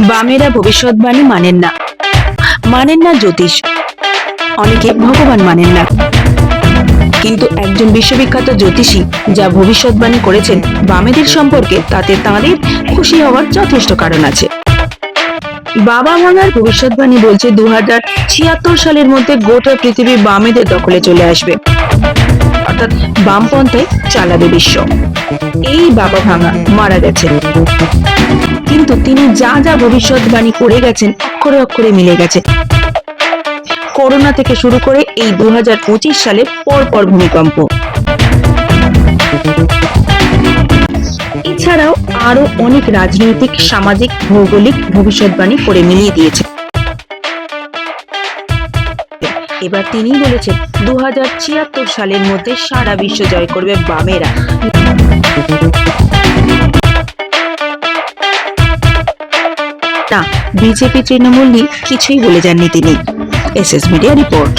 বামেরা ভবিষ্যৎবাণী মানেন না। মানেন না জ্যোতিষ। অনেকে ভগবান মানেন না। কিন্তু একজন বিশ্ববিখ্যাত জ্যোতিষী যা ভবিষ্যৎবাণী করেছেন বামেদের সম্পর্কে তাতে তাঁদের খুশি হওয়ার যথেষ্ট কারণ আছে। বাবা ভাঙার ভবিষ্যৎবাণী বলছে দু সালের মধ্যে গোটা পৃথিবী বামেদের দখলে চলে আসবে। অর্থাৎ বামপন্থায় চালাবে বিশ্ব। এই বাবা ভাঙা মারা গেছেন কিন্তু তিনি যা যা ভবিষ্যৎবাণী করে গেছেন, অক্ষরে অক্ষরে মিলে গেছে। করোনা থেকে শুরু করে এই দু হাজার পঁচিশ সালে পরপর ভূমিকম্প। এছাড়াও আরও অনেক রাজনৈতিক, সামাজিক, ভৌগোলিক ভবিষ্যৎবাণী করে মিলিয়ে দিয়েছে। এবার তিনি বলেছেন দু হাজার ছিয়াত্তর সালের মধ্যে সারা বিশ্ব জয় করবে বামেরা। না বিজেপি তৃণমূল নিয়ে কিছুই বলে যাননি তিনি। S S media report.